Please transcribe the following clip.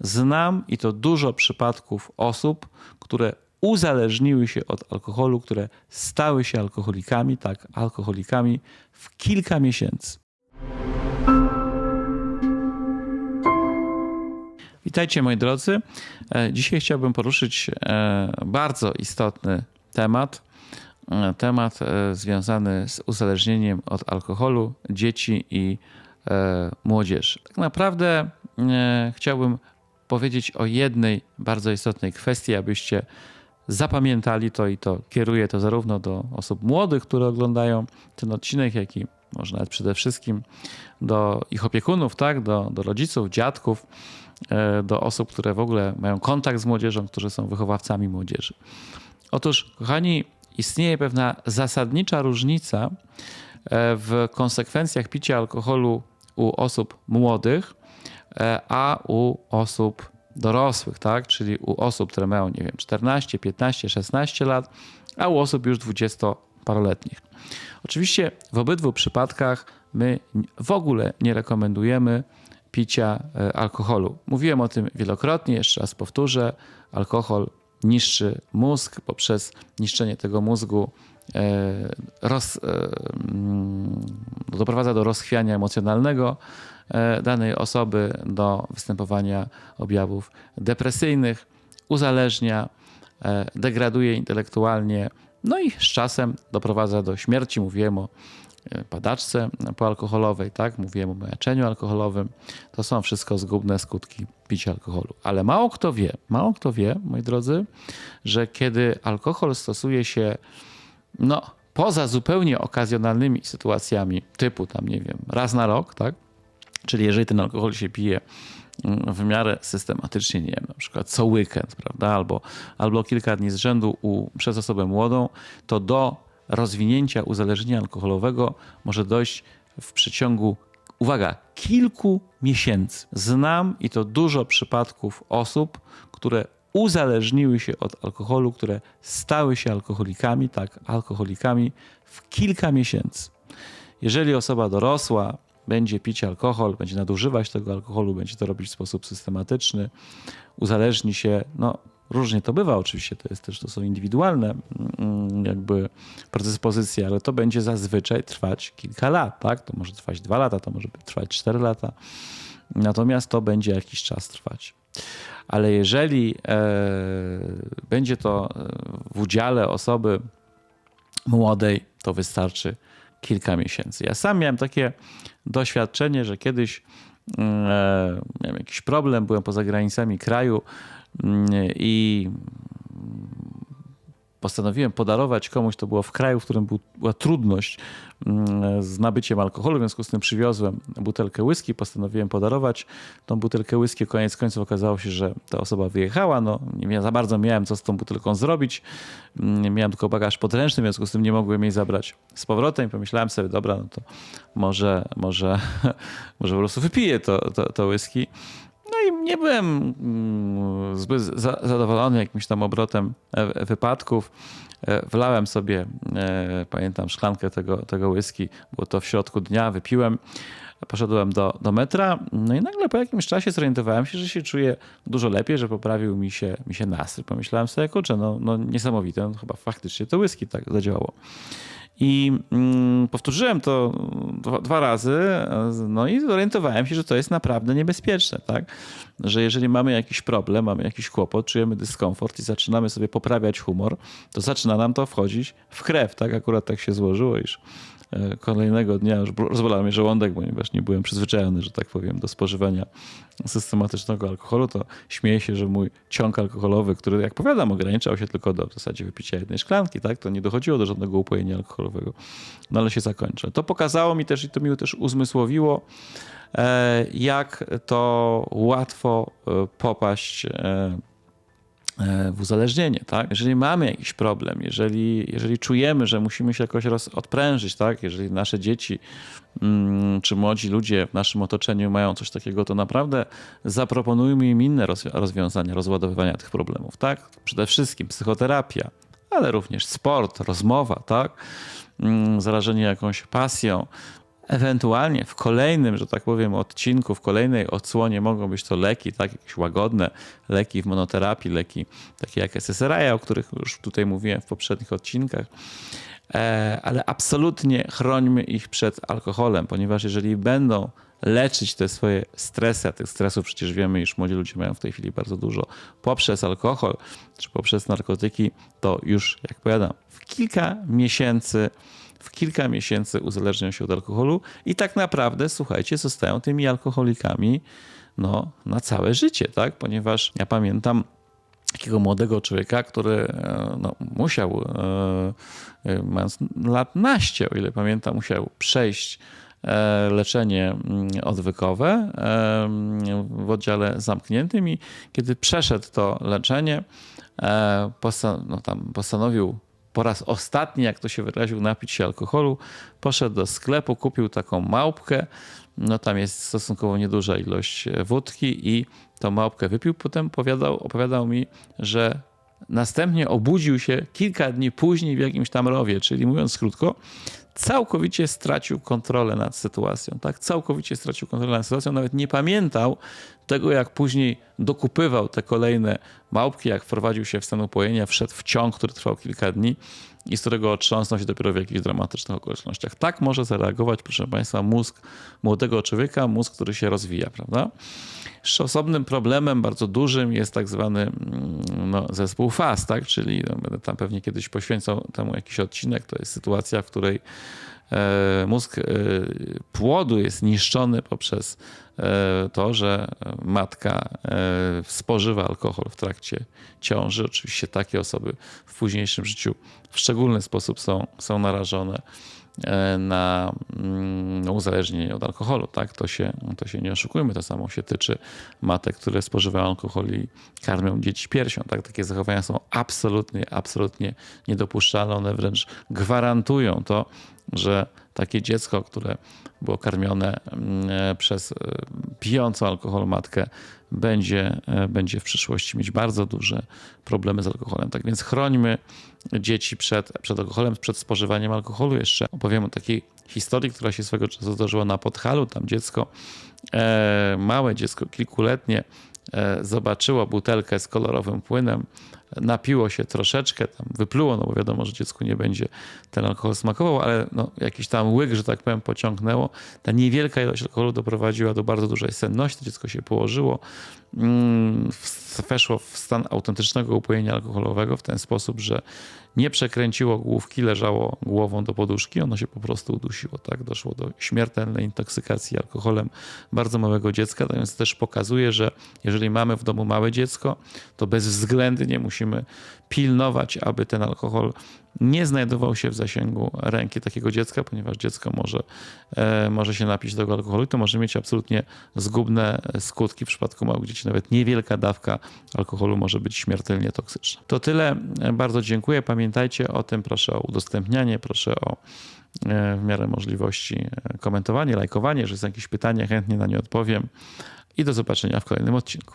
Znam i to dużo przypadków osób, które uzależniły się od alkoholu, które stały się alkoholikami, tak, alkoholikami w kilka miesięcy. Witajcie moi drodzy. E, Dzisiaj chciałbym poruszyć e, bardzo istotny temat. E, Temat związany z uzależnieniem od alkoholu dzieci i młodzieży. Tak naprawdę chciałbym powiedzieć o jednej bardzo istotnej kwestii, abyście zapamiętali to i to kieruję to zarówno do osób młodych, które oglądają ten odcinek, jak i może nawet przede wszystkim do ich opiekunów, tak? do, do rodziców, dziadków, e, do osób, które w ogóle mają kontakt z młodzieżą, którzy są wychowawcami młodzieży. Otóż, kochani, istnieje pewna zasadnicza różnica e, w konsekwencjach picia alkoholu u osób młodych, a u osób dorosłych, tak? Czyli u osób, które mają, nie wiem, 14, 15, 16 lat, a u osób już 20-paroletnich. Oczywiście w obydwu przypadkach my w ogóle nie rekomendujemy picia e, alkoholu. Mówiłem o tym wielokrotnie, jeszcze raz powtórzę. Alkohol niszczy mózg poprzez niszczenie tego mózgu e, roz, e, mm, doprowadza do rozchwiania emocjonalnego e, danej osoby, do występowania objawów depresyjnych, uzależnia, e, degraduje intelektualnie, no i z czasem doprowadza do śmierci. Mówiłem o e, padaczce poalkoholowej, tak? Mówiłem o majaczeniu alkoholowym. To są wszystko zgubne skutki picia alkoholu. Ale mało kto wie, mało kto wie, moi drodzy, że kiedy alkohol stosuje się, no, poza zupełnie okazjonalnymi sytuacjami, typu tam, nie wiem, raz na rok, tak? Czyli jeżeli ten alkohol się pije mm, w miarę systematycznie, nie wiem, na przykład co weekend, prawda, albo, albo kilka dni z rzędu u, przez osobę młodą, to do rozwinięcia uzależnienia alkoholowego może dojść w przeciągu, uwaga, kilku miesięcy. Znam i to dużo przypadków osób, które uzależniły się od alkoholu, które stały się alkoholikami, tak, alkoholikami w kilka miesięcy. Jeżeli osoba dorosła będzie pić alkohol, będzie nadużywać tego alkoholu, będzie to robić w sposób systematyczny, uzależni się, no różnie to bywa oczywiście, to jest też, to są indywidualne mm, jakby predyspozycje, ale to będzie zazwyczaj trwać kilka lat, tak? To może trwać dwa lata, to może trwać cztery lata, natomiast to będzie jakiś czas trwać. Ale jeżeli e, będzie to e, w udziale osoby młodej, to wystarczy kilka miesięcy. Ja sam miałem takie doświadczenie, że kiedyś mm, e, miałem jakiś problem, byłem poza granicami kraju mm, i postanowiłem podarować komuś, to było w kraju, w którym był, była trudność mm, z nabyciem alkoholu, w związku z tym przywiozłem butelkę whisky, postanowiłem podarować tą butelkę whisky. Koniec końców okazało się, że ta osoba wyjechała, no nie za bardzo miałem co z tą butelką zrobić. Mm, Miałem tylko bagaż podręczny, w związku z tym nie mogłem jej zabrać z powrotem i pomyślałem sobie, dobra, no to może, może, może po prostu wypiję to, to, to whisky. I nie byłem mm, zbyt za- zadowolony jakimś tam obrotem e, wypadków. E, Wlałem sobie, e, pamiętam, szklankę tego, tego whisky. Było to w środku dnia, wypiłem. Poszedłem do, do metra, no i nagle po jakimś czasie zorientowałem się, że się czuję dużo lepiej, że poprawił mi się, mi się nastrój. Pomyślałem sobie, kurczę, no, no niesamowite, no, chyba faktycznie to whisky tak zadziałało. I mm, powtórzyłem to dwa, dwa razy, no i zorientowałem się, że to jest naprawdę niebezpieczne, tak? Że jeżeli mamy jakiś problem, mamy jakiś kłopot, czujemy dyskomfort i zaczynamy sobie poprawiać humor, to zaczyna nam to wchodzić w krew, tak? Akurat tak się złożyło, iż kolejnego dnia już rozbolał mnie żołądek, ponieważ nie byłem przyzwyczajony, że tak powiem, do spożywania systematycznego alkoholu, to śmieję się, że mój ciąg alkoholowy, który jak powiadam ograniczał się tylko do w zasadzie wypicia jednej szklanki, tak, to nie dochodziło do żadnego upojenia alkoholowego, no ale się zakończy. To pokazało mi też i to mi też uzmysłowiło, e, jak to łatwo e, popaść e, e, w uzależnienie, tak? Jeżeli mamy jakiś problem, jeżeli, jeżeli czujemy, że musimy się jakoś roz, odprężyć, tak? Jeżeli nasze dzieci mm, czy młodzi ludzie w naszym otoczeniu mają coś takiego, to naprawdę zaproponujmy im inne rozwi- rozwiązania rozładowywania tych problemów, tak? Przede wszystkim psychoterapia, ale również sport, rozmowa, tak? Mm, Zarażenie jakąś pasją, Ewentualnie w kolejnym, że tak powiem, odcinku, w kolejnej odsłonie mogą być to leki, tak, jakieś łagodne leki w monoterapii, leki takie jak SSRI, o których już tutaj mówiłem w poprzednich odcinkach. E, ale absolutnie chrońmy ich przed alkoholem, ponieważ jeżeli będą leczyć te swoje stresy, a tych stresów przecież wiemy, iż młodzi ludzie mają w tej chwili bardzo dużo, poprzez alkohol czy poprzez narkotyki, to już, jak powiadam, w kilka miesięcy w kilka miesięcy uzależnią się od alkoholu i tak naprawdę, słuchajcie, zostają tymi alkoholikami no, na całe życie, tak? Ponieważ ja pamiętam takiego młodego człowieka, który e, no, musiał, e, e, mając lat naście, o ile pamiętam, musiał przejść leczenie mm, odwykowe e, w oddziale zamkniętym i kiedy przeszedł to leczenie, e, no, tam postanowił po raz ostatni, jak to się wyraził, napić się alkoholu, poszedł do sklepu, kupił taką małpkę, no tam jest stosunkowo nieduża ilość e, wódki i tą małpkę wypił. Potem opowiadał, opowiadał mi, że następnie obudził się kilka dni później w jakimś tam rowie, czyli mówiąc krótko, całkowicie stracił kontrolę nad sytuacją, tak? Całkowicie stracił kontrolę nad sytuacją, nawet nie pamiętał tego, jak później dokupywał te kolejne małpki, jak wprowadził się w stan upojenia, wszedł w ciąg, który trwał kilka dni i z którego otrząsnął się dopiero w jakichś dramatycznych okolicznościach. Tak może zareagować, proszę Państwa, mózg młodego człowieka, mózg, który się rozwija, prawda? Jeszcze osobnym problemem, bardzo dużym jest tak zwany mm, no, zespół FAS, tak? czyli no, będę tam pewnie kiedyś poświęcał temu jakiś odcinek. To jest sytuacja, w której mózg e, płodu jest niszczony poprzez e, to, że matka e, spożywa alkohol w trakcie ciąży. Oczywiście takie osoby w późniejszym życiu w szczególny sposób są, są narażone e, na no, uzależnienie od alkoholu. Tak? To, się, to się nie oszukujmy. To samo się tyczy matek, które spożywają alkohol i karmią dzieci piersią. Tak? Takie zachowania są absolutnie, absolutnie niedopuszczalne. One wręcz gwarantują to, że takie dziecko, które było karmione mm, e, przez e, pijącą alkohol matkę, będzie, e, będzie w przyszłości mieć bardzo duże problemy z alkoholem. Tak więc chrońmy dzieci przed, przed alkoholem, przed spożywaniem alkoholu. Jeszcze opowiem o takiej historii, która się swego czasu zdarzyła na Podhalu. Tam dziecko, e, małe dziecko, kilkuletnie, e, zobaczyło butelkę z kolorowym płynem, napiło się troszeczkę, tam wypluło, no bo wiadomo, że dziecku nie będzie ten alkohol smakował, ale no, jakiś tam łyk, że tak powiem, pociągnęło. Ta niewielka ilość alkoholu doprowadziła do bardzo dużej senności, dziecko się położyło, mm, weszło w stan autentycznego upojenia alkoholowego w ten sposób, że nie przekręciło główki, leżało głową do poduszki, ono się po prostu udusiło. Tak? Doszło do śmiertelnej intoksykacji alkoholem bardzo małego dziecka, tak więc też pokazuje, że jeżeli mamy w domu małe dziecko, to bezwzględnie musimy pilnować, aby ten alkohol nie znajdował się w zasięgu ręki takiego dziecka, ponieważ dziecko może, e, może się napić tego alkoholu i to może mieć absolutnie zgubne skutki. W przypadku małych dzieci nawet niewielka dawka alkoholu może być śmiertelnie toksyczna. To tyle. Bardzo dziękuję. Pamiętajcie o tym. Proszę o udostępnianie, proszę o e, w miarę możliwości e, komentowanie, lajkowanie. Jeżeli są jakieś pytania, chętnie na nie odpowiem. I do zobaczenia w kolejnym odcinku.